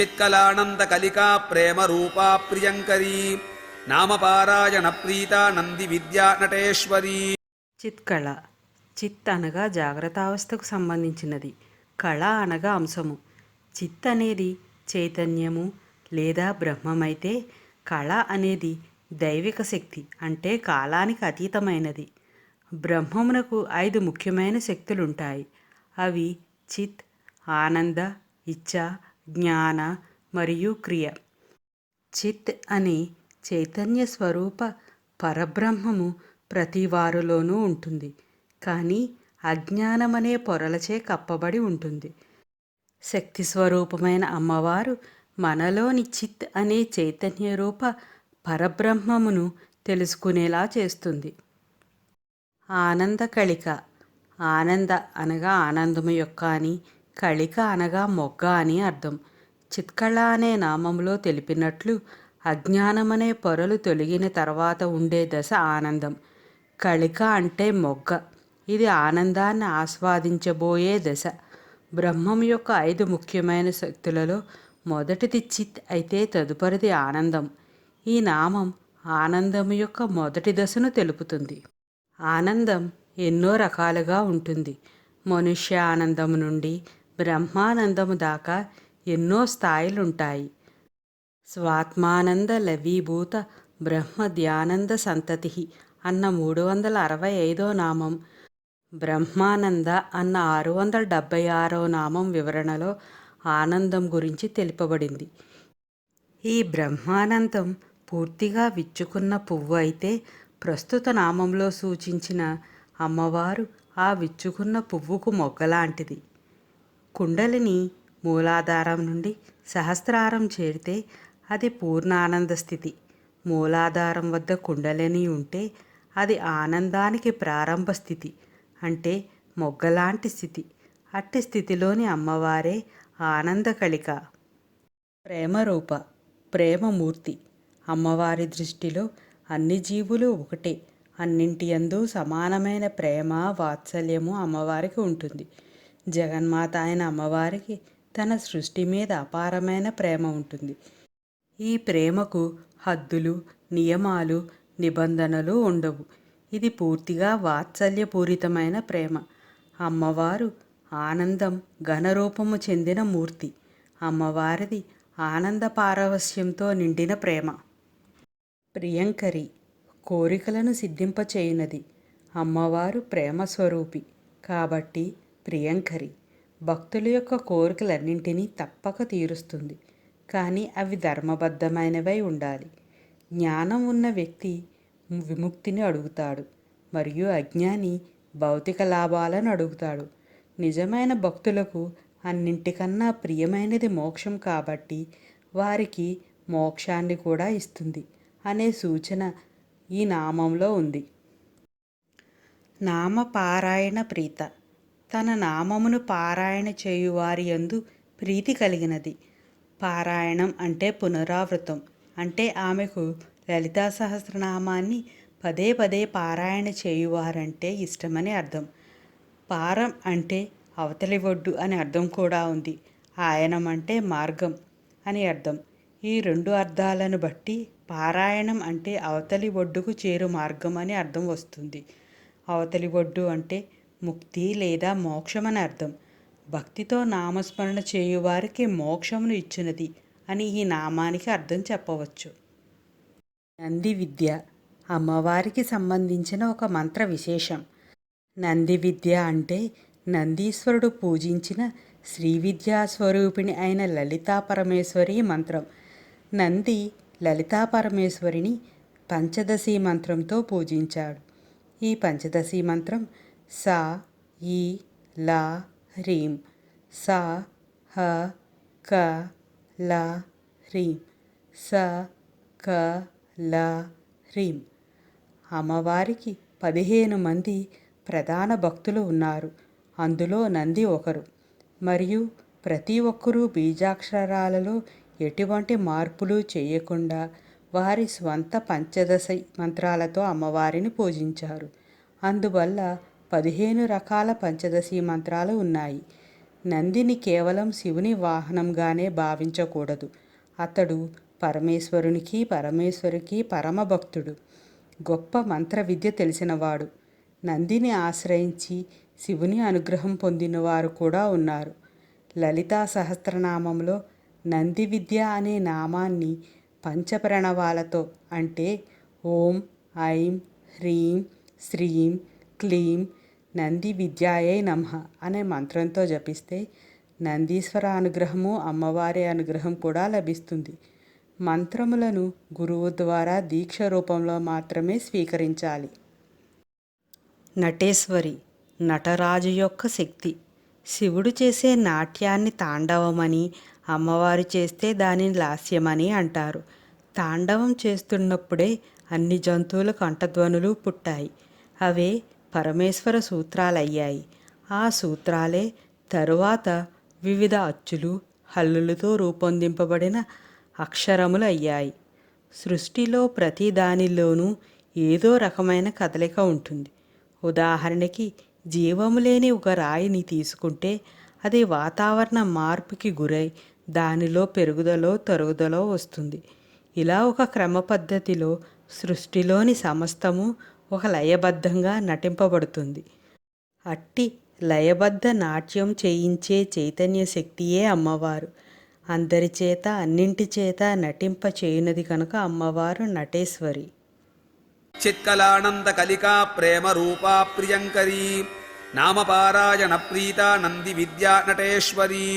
చిత్కలానంద కలికా ప్రేమ రూపా ప్రియంకరీ నామపారాయణ ప్రీత నంది విద్యా నటేశ్వరీ చిత్కళ. చిత్ అనగా జాగ్రత్తావస్థకు సంబంధించినది. కళ అనగా అంశము. చిత్ అనేది చైతన్యము లేదా బ్రహ్మమైతే కళ అనేది దైవిక శక్తి అంటే కాలానికి అతీతమైనది. బ్రహ్మమునకు ఐదు ముఖ్యమైన శక్తులుంటాయి. అవి చిత్ ఆనంద ఇచ్ఛ జ్ఞాన మరియు క్రియ. చిత్ అనే చైతన్య స్వరూప పరబ్రహ్మము ప్రతి వారిలోనూ ఉంటుంది. కానీ అజ్ఞానమనే పొరలచే కప్పబడి ఉంటుంది. శక్తి స్వరూపమైన అమ్మవారు మనలోని చిత్ అనే చైతన్య రూప పరబ్రహ్మమును తెలుసుకునేలా చేస్తుంది. ఆనంద కళిక. ఆనంద అనగా ఆనందము యొక్క అని కళిక అనగా మొగ్గ అని అర్థం. చిత్కళ అనే నామంలో తెలిపినట్లు అజ్ఞానమనే పొరలు తొలగిన తర్వాత ఉండే దశ ఆనందం. కళిక అంటే మొగ్గ. ఇది ఆనందాన్ని ఆస్వాదించబోయే దశ. బ్రహ్మం యొక్క ఐదు ముఖ్యమైన శక్తులలో మొదటిది చిత్ అయితే తదుపరిది ఆనందం. ఈ నామం ఆనందం యొక్క మొదటి దశను తెలుపుతుంది. ఆనందం ఎన్నో రకాలుగా ఉంటుంది. మనుష్య ఆనందం నుండి బ్రహ్మానందము దాకా ఎన్నో స్థాయిలుంటాయి. స్వాత్మానంద లవీభూత బ్రహ్మ ధ్యానంద సంతతి అన్న మూడు వందల అరవై ఐదో నామం బ్రహ్మానంద అన్న ఆరు వందల డెబ్భై ఆరో నామం వివరణలో ఆనందం గురించి తెలుపబడింది. ఈ బ్రహ్మానందం పూర్తిగా విచ్చుకున్న పువ్వు అయితే ప్రస్తుత నామంలో సూచించిన అమ్మవారు ఆ విచ్చుకున్న పువ్వుకు మొగ్గలాంటిది. కుండలిని మూలాధారం నుండి సహస్రారం చేరితే అది పూర్ణ ఆనంద స్థితి. మూలాధారం వద్ద కుండలిని ఉంటే అది ఆనందానికి ప్రారంభ స్థితి అంటే మొగ్గలాంటి స్థితి. అట్టి స్థితిలోని అమ్మవారే ఆనంద కళిక. ప్రేమరూప ప్రేమమూర్తి. అమ్మవారి దృష్టిలో అన్ని జీవులు ఒకటే. అన్నింటి యందు సమానమైన ప్రేమ వాత్సల్యము అమ్మవారికి ఉంటుంది. జగన్మాత అయిన అమ్మవారికి తన సృష్టి మీద అపారమైన ప్రేమ ఉంటుంది. ఈ ప్రేమకు హద్దులు నియమాలు నిబంధనలు ఉండవు. ఇది పూర్తిగా వాత్సల్యపూరితమైన ప్రేమ. అమ్మవారు ఆనందం ఘనరూపము చెందిన మూర్తి. అమ్మవారిది ఆనంద పారవస్యంతో నిండిన ప్రేమ. ప్రియంకరి కోరికలను సిద్ధింపచేయునది. అమ్మవారు ప్రేమ స్వరూపి కాబట్టి ప్రియంకరి భక్తుల యొక్క కోరికలన్నింటినీ తప్పక తీరుస్తుంది. కానీ అవి ధర్మబద్ధమైనవై ఉండాలి. జ్ఞానం ఉన్న వ్యక్తి విముక్తిని అడుగుతాడు మరియు అజ్ఞాని భౌతిక లాభాలను అడుగుతాడు. నిజమైన భక్తులకు అన్నింటికన్నా ప్రియమైనది మోక్షం కాబట్టి వారికి మోక్షాన్ని కూడా ఇస్తుంది అనే సూచన ఈ నామంలో ఉంది. నామ పారాయణ ప్రీత తన నామమును పారాయణ చేయువారి యందు ప్రీతి కలిగినది. పారాయణం అంటే పునరావృతం. అంటే ఆమెకు లలితా సహస్రనామాన్ని పదే పదే పారాయణ చేయువారంటే ఇష్టమని అర్థం. పారం అంటే అవతలి ఒడ్డు అని అర్థం కూడా ఉంది. ఆయనం అంటే మార్గం అని అర్థం. ఈ రెండు అర్థాలను బట్టి పారాయణం అంటే అవతలి ఒడ్డుకు చేరు మార్గం అని అర్థం వస్తుంది. అవతలి ఒడ్డు అంటే ముక్తి లేదా మోక్షమని అర్థం. భక్తితో నామస్మరణ చేయువారికి మోక్షమును ఇచ్చినది అని ఈ నామానికి అర్థం చెప్పవచ్చు. నంది విద్య అమ్మవారికి సంబంధించిన ఒక మంత్ర విశేషం. నంది విద్య అంటే నందీశ్వరుడు పూజించిన శ్రీ విద్యా స్వరూపిణి అయిన లలితా పరమేశ్వరి మంత్రం. నంది లలితా పరమేశ్వరిని పంచదశి మంత్రంతో పూజించాడు. ఈ పంచదశి మంత్రం సా ఈ లా హ్రీం సా హ క ల హ్రీం స క ల హ్రీం అమ్మవారికి పదిహేను మంది ప్రధాన భక్తులు ఉన్నారు. అందులో నంది ఒకరు. మరియు ప్రతి ఒక్కరూ బీజాక్షరాలలో ఎటువంటి మార్పులు చేయకుండా వారి స్వంత పంచదశ మంత్రాలతో అమ్మవారిని పూజించారు. అందువల్ల పదిహేను రకాల పంచదశి మంత్రాలు ఉన్నాయి. నందిని కేవలం శివుని వాహనంగానే భావించకూడదు. అతడు పరమేశ్వరునికి పరమేశ్వరికి పరమభక్తుడు. గొప్ప మంత్ర విద్య తెలిసినవాడు. నందిని ఆశ్రయించి శివుని అనుగ్రహం పొందినవారు కూడా ఉన్నారు. లలితా సహస్రనామంలో నంది విద్య అనే నామాన్ని పంచప్రణవాలతో అంటే ఓం ఐం హ్రీం శ్రీం క్లీం నంది విద్యాయే నమః అనే మంత్రంతో జపిస్తే నందీశ్వర అనుగ్రహము అమ్మవారి అనుగ్రహం కూడా లభిస్తుంది. మంత్రములను గురువు ద్వారా దీక్ష రూపంలో మాత్రమే స్వీకరించాలి. నటేశ్వరి నటరాజు యొక్క శక్తి. శివుడు చేసే నాట్యాన్ని తాండవమని అమ్మవారు చేస్తే దానిని లాస్యమని అంటారు. తాండవం చేస్తున్నప్పుడే అన్ని జంతువుల కంఠధ్వనులు పుట్టాయి. అవే పరమేశ్వర సూత్రాలయ్యాయి. ఆ సూత్రాలే తరువాత వివిధ అచ్చులు హల్లులతో రూపొందింపబడిన అక్షరములు అయ్యాయి సృష్టిలో ప్రతి దానిలోనూ ఏదో రకమైన కదలిక ఉంటుంది. ఉదాహరణకి జీవము లేని ఒక రాయిని తీసుకుంటే అది వాతావరణ మార్పుకి గురై దానిలో పెరుగుదలో తరుగుదలో వస్తుంది. ఇలా ఒక క్రమ పద్ధతిలో సృష్టిలోని సమస్తము ఒక లయబద్ధంగా నటింపబడుతుంది. అట్టి లయబద్ధ నాట్యం చేయించే చైతన్య శక్తియే అమ్మవారు. అందరి చేత అన్నింటి చేత నటింప చేయునది కనుక అమ్మవారు నటేశ్వరి. చిత్కలానంద కలికా ప్రేమ రూపా ప్రియంకరీ నామపారాయణ ప్రీత నంది విద్యా నటేశ్వరీ.